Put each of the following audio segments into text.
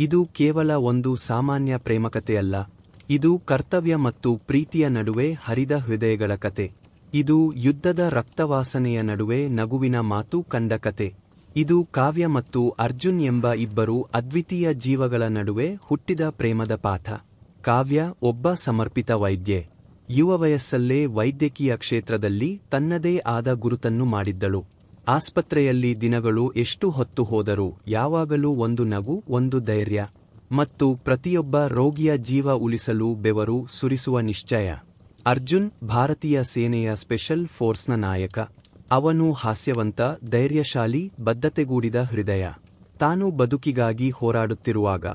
ಇದು ಕೇವಲ ಒಂದು ಸಾಮಾನ್ಯ ಪ್ರೇಮಕತೆಯಲ್ಲ. ಇದು ಕರ್ತವ್ಯ ಮತ್ತು ಪ್ರೀತಿಯ ನಡುವೆ ಹರಿದ ಹೃದಯಗಳ ಕತೆ. ಇದು ಯುದ್ಧದ ರಕ್ತವಾಸನೆಯ ನಡುವೆ ನಗುವಿನ ಮಾತು ಕಂಡ ಕತೆ. ಇದು ಕಾವ್ಯ ಮತ್ತು ಅರ್ಜುನ್ ಎಂಬ ಇಬ್ಬರು ಅದ್ವಿತೀಯ ಜೀವಗಳ ನಡುವೆ ಹುಟ್ಟಿದ ಪ್ರೇಮದ ಪಾಠ ಕಾವ್ಯ ಒಬ್ಬ ಸಮರ್ಪಿತ ವೈದ್ಯೆ. ಯುವ ವಯಸ್ಸಲ್ಲೇ ವೈದ್ಯಕೀಯ ಕ್ಷೇತ್ರದಲ್ಲಿ ತನ್ನದೇ ಆದ ಗುರುತನ್ನು ಮಾಡಿದ್ದಳು. ಆಸ್ಪತ್ರೆಯಲ್ಲಿ ದಿನಗಳು ಎಷ್ಟು ಹೊತ್ತು ಹೋದರೂ ಯಾವಾಗಲೂ ಒಂದು ನಗು, ಒಂದು ಧೈರ್ಯ ಮತ್ತು ಪ್ರತಿಯೊಬ್ಬ ರೋಗಿಯ ಜೀವ ಉಳಿಸಲು ಬೆವರು ಸುರಿಸುವ ನಿಶ್ಚಯ. ಅರ್ಜುನ್ ಭಾರತೀಯ ಸೇನೆಯ ಸ್ಪೆಷಲ್ ಫೋರ್ಸ್ನ ನಾಯಕ. ಅವನು ಹಾಸ್ಯವಂತ, ಧೈರ್ಯಶಾಲಿ, ಬದ್ಧತೆಗೂಡಿದ ಹೃದಯ. ತಾನು ಬದುಕಿಗಾಗಿ ಹೋರಾಡುತ್ತಿರುವಾಗ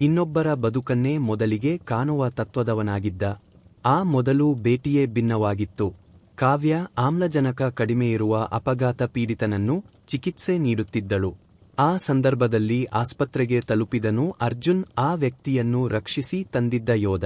ಇನ್ನೊಬ್ಬರ ಬದುಕನ್ನೇ ಮೊದಲಿಗೆ ಕಾಣುವ ತತ್ವದವನಾಗಿದ್ದ. ಆ ಮೊದಲು ಭೇಟಿಯೇ ಭಿನ್ನವಾಗಿತ್ತು. ಕಾವ್ಯ ಆಮ್ಲಜನಕ ಕಡಿಮೆಯಿರುವ ಅಪಘಾತ ಪೀಡಿತನನ್ನು ಚಿಕಿತ್ಸೆ ನೀಡುತ್ತಿದ್ದಳು. ಆ ಸಂದರ್ಭದಲ್ಲಿ ಆಸ್ಪತ್ರೆಗೆ ತಲುಪಿದನು ಅರ್ಜುನ್ ಆ ವ್ಯಕ್ತಿಯನ್ನು ರಕ್ಷಿಸಿ ತಂದಿದ್ದ ಯೋಧ.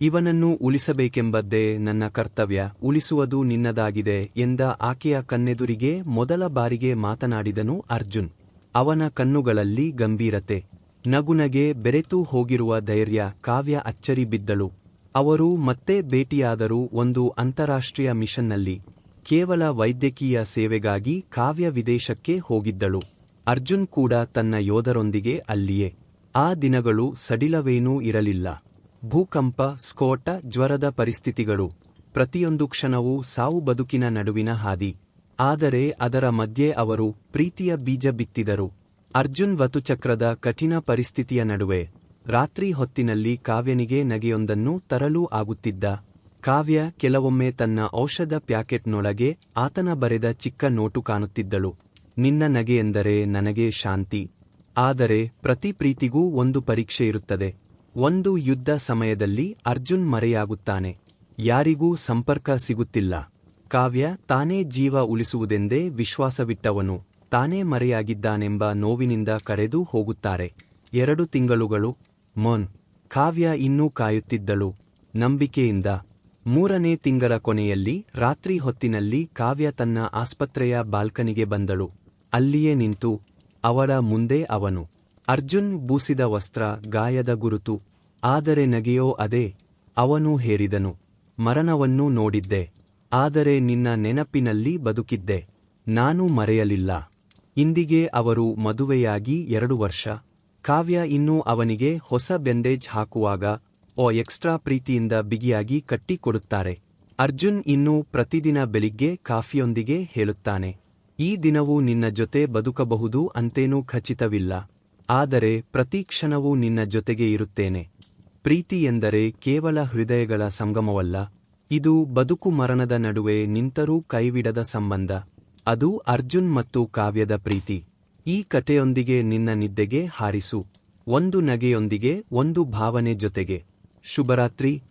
ಇವನನ್ನು ಉಳಿಸಬೇಕೆಂಬದ್ದೇ ನನ್ನ ಕರ್ತವ್ಯ. ಉಳಿಸುವುದು ನಿನ್ನದಾಗಿದೆ ಎಂದ ಆಕೆಯ ಕನ್ನೆದುರಿಗೆ ಮೊದಲ ಬಾರಿಗೆ ಮಾತನಾಡಿದನು ಅರ್ಜುನ್. ಅವನ ಕಣ್ಣುಗಳಲ್ಲಿ ಗಂಭೀರತೆ. ನಗುನಗೆ ಬೆರೆತು ಹೋಗಿರುವ ಧೈರ್ಯ ಕಾವ್ಯ ಅಚ್ಚರಿ ಬಿದ್ದಳು. ಅವರು ಮತ್ತೆ ಭೇಟಿಯಾದರೂ ಒಂದು ಅಂತಾರಾಷ್ಟ್ರೀಯ ಮಿಷನ್ನಲ್ಲಿ. ಕೇವಲ ವೈದ್ಯಕೀಯ ಸೇವೆಗಾಗಿ ಕಾವ್ಯ ವಿದೇಶಕ್ಕೆ ಹೋಗಿದ್ದಳು. ಅರ್ಜುನ್ ಕೂಡ ತನ್ನ ಯೋಧರೊಂದಿಗೆ ಅಲ್ಲಿಯೇ. ಆ ದಿನಗಳು ಸಡಿಲವೇನೂ ಇರಲಿಲ್ಲ. ಭೂಕಂಪ, ಸ್ಫೋಟ, ಜ್ವರದ ಪರಿಸ್ಥಿತಿಗಳು. ಪ್ರತಿಯೊಂದು ಕ್ಷಣವೂ ಸಾವು ಬದುಕಿನ ನಡುವಿನ ಹಾದಿ. ಆದರೆ ಅದರ ಮಧ್ಯೆ ಅವರು ಪ್ರೀತಿಯ ಬೀಜ ಬಿತ್ತಿದರು. ಅರ್ಜುನ್ ವತುಚಕ್ರದ ಕಠಿಣ ಪರಿಸ್ಥಿತಿಯ ನಡುವೆ ರಾತ್ರಿ ಹೊತ್ತಿನಲ್ಲಿ ಕಾವ್ಯನಿಗೆ ನಗೆಯೊಂದನ್ನು ತರಲು ಆಗುತ್ತಿದ್ದ. ಕಾವ್ಯ ಕೆಲವೊಮ್ಮೆ ತನ್ನ ಔಷಧ ಪ್ಯಾಕೆಟ್ನೊಳಗೆ ಆತನ ಬರೆದ ಚಿಕ್ಕ ನೋಟು ಕಾಣುತ್ತಿದ್ದಳು. ನಿನ್ನ ನಗೆಯೆಂದರೆ ನನಗೆ ಶಾಂತಿ. ಆದರೆ ಪ್ರತಿ ಪ್ರೀತಿಗೂ ಒಂದು ಪರೀಕ್ಷೆ ಇರುತ್ತದೆ. ಒಂದು ಯುದ್ಧ ಸಮಯದಲ್ಲಿ ಅರ್ಜುನ್ ಮರೆಯಾಗುತ್ತಾನೆ. ಯಾರಿಗೂ ಸಂಪರ್ಕ ಸಿಗುತ್ತಿಲ್ಲ. ಕಾವ್ಯ ತಾನೇ ಜೀವ ಉಳಿಸುವುದೆಂದೇ ವಿಶ್ವಾಸವಿಟ್ಟವನು. ತಾನೇ ಮರೆಯಾಗಿದ್ದಾನೆಂಬ ನೋವಿನಿಂದ ಕರೆದು ಹೋಗುತ್ತಾರೆ. ಎರಡು ತಿಂಗಳುಗಳು ಮೊನ್, ಕಾವ್ಯ ಇನ್ನೂ ಕಾಯುತ್ತಿದ್ದಳು. ನಂಬಿಕೆಯಿಂದ ಮೂರನೇ ತಿಂಗಳ ಕೊನೆಯಲ್ಲಿ ರಾತ್ರಿ ಹೊತ್ತಿನಲ್ಲಿ ಕಾವ್ಯ ತನ್ನ ಆಸ್ಪತ್ರೆಯ ಬಾಲ್ಕನಿಗೆ ಬಂದಳು. ಅಲ್ಲಿಯೇ ನಿಂತು ಅವಳ ಮುಂದೆ ಅವನು. ಅರ್ಜುನ್ ಬೂಸಿದ ವಸ್ತ್ರ ಗಾಯದ ಗುರುತು, ಆದರೆ ನಗೆಯೋ ಅದೇ ಅವನು ಹೇರಿದನು. ಮರಣವನ್ನೂ ನೋಡಿದ್ದೆ, ಆದರೆ ನಿನ್ನ ನೆನಪಿನಲ್ಲಿ ಬದುಕಿದ್ದೆ. ನಾನು ಮರೆಯಲಿಲ್ಲ. ಇಂದಿಗೆ ಅವರು ಮದುವೆಯಾಗಿ ಎರಡು ವರ್ಷ ಕಾವ್ಯ ಇನ್ನೂ ಅವನಿಗೆ ಹೊಸ ಬೆಂಡೇಜ್ ಹಾಕುವಾಗ, ಓ ಎಕ್ಸ್ಟ್ರಾ ಪ್ರೀತಿಯಿಂದ ಬಿಗಿಯಾಗಿ ಕಟ್ಟಿಕೊಡುತ್ತಾರೆ. ಅರ್ಜುನ್ ಇನ್ನೂ ಪ್ರತಿದಿನ ಬೆಳಿಗ್ಗೆ ಕಾಫಿಯೊಂದಿಗೆ ಹೇಳುತ್ತಾನೆ. ಈ ದಿನವೂ ನಿನ್ನ ಜೊತೆ ಬದುಕಬಹುದು ಅಂತೇನೂ ಖಚಿತವಿಲ್ಲ. ಆದರೆ ಪ್ರತಿ ಕ್ಷಣವೂ ನಿನ್ನ ಜೊತೆಗೆ ಇರುತ್ತೇನೆ. ಪ್ರೀತಿ ಎಂದರೆ ಕೇವಲ ಹೃದಯಗಳ ಸಂಗಮವಲ್ಲ, ಇದು ಬದುಕು ಮರಣದ ನಡುವೆ ನಿಂತರೂ ಕೈವಿಡದ ಸಂಬಂಧ. ಅದು ಅರ್ಜುನ್ ಮತ್ತು ಕಾವ್ಯದ ಪ್ರೀತಿ. ಈ ಕಥೆಯೊಂದಿಗೆ ನಿನ್ನ ನಿದ್ದೆಗೆ ಹಾರಿಸು. ಒಂದು ನಗೆಯೊಂದಿಗೆ ಒಂದು ಭಾವನೆ ಜೊತೆಗೆ. ಶುಭರಾತ್ರಿ.